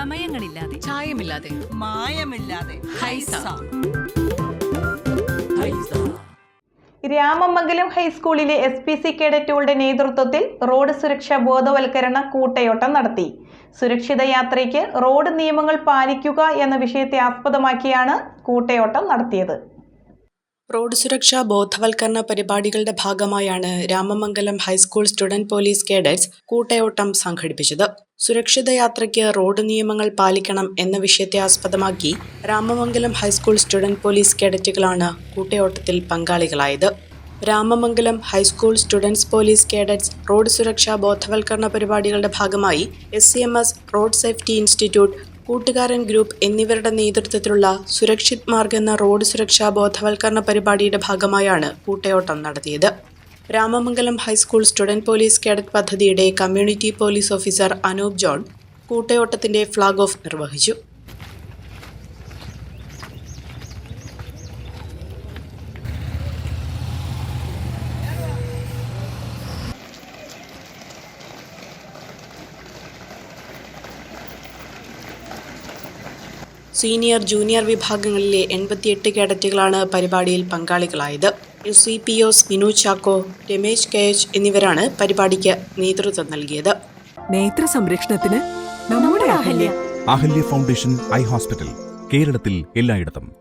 ചമയങ്ങളില്ലാതെ ചായമില്ലാതെ. മായമില്ലാതെ. ഹൈസ. രാമമംഗലം ഹൈസ്കൂളിലെ S P C കേഡറ്റുകളുടെ നേതൃത്വത്തിൽ road സുരക്ഷാ ബോധവൽക്കരണ കൂട്ടയോട്ടം നടത്തി. സുരക്ഷിത യാത്രയ്ക്ക് റോഡ് നിയമങ്ങൾ പാലിക്കുക എന്ന വിഷയത്തെ ആസ്പദമാക്കിയാണ് കൂട്ടയോട്ടം നടത്തിയത്. റോഡ് സുരക്ഷാ ബോധവൽക്കരണ പരിപാടികളുടെ ഭാഗമായാണ് Ramamangalam high school student police cadets കൂട്ടയോട്ടം സംഘടിപ്പിച്ചത്. സുരക്ഷിത യാത്രയ്ക്ക് റോഡ് നിയമങ്ങൾ പാലിക്കണം എന്ന വിഷയത്തെ ആസ്പദമാക്കി Ramamangalam high school student police കേഡറ്റുകളാണ് കൂട്ടയോട്ടത്തിൽ പങ്കാളികളായത്. Ramamangalam high school students police cadets road സുരക്ഷാ ബോധവൽക്കരണ പരിപാടികളുടെ ഭാഗമായി എസ് റോഡ് സേഫ്റ്റി ഇൻസ്റ്റിറ്റ്യൂട്ട് കൂട്ടുകാരൻ ഗ്രൂപ്പ് എന്നിവരുടെ നേതൃത്വത്തിലുള്ള സുരക്ഷിത് മാർഗ് എന്ന റോഡ് സുരക്ഷാ ബോധവൽക്കരണ പരിപാടിയുടെ ഭാഗമായാണ് കൂട്ടയോട്ടം നടത്തിയത്. Ramamangalam high school student police cadet പദ്ധതിയുടെ community police officer Anoop John കൂട്ടയോട്ടത്തിന്റെ flag off നിർവഹിച്ചു. സീനിയർ ജൂനിയർ വിഭാഗങ്ങളിലെ എൺപത്തിയെട്ട് കേഡറ്റുകളാണ് പരിപാടിയിൽ പങ്കാളികളായത്. S C P O's Sminu Chacko Ramesh K H എന്നിവരാണ് പരിപാടിക്ക് നേതൃത്വം നൽകിയത്. നേത്ര സംരക്ഷണത്തിന് നമ്മുടെ Ahalya. Ahalya foundation eye hospital കേരളത്തിൽ എല്ലായിടത്തും.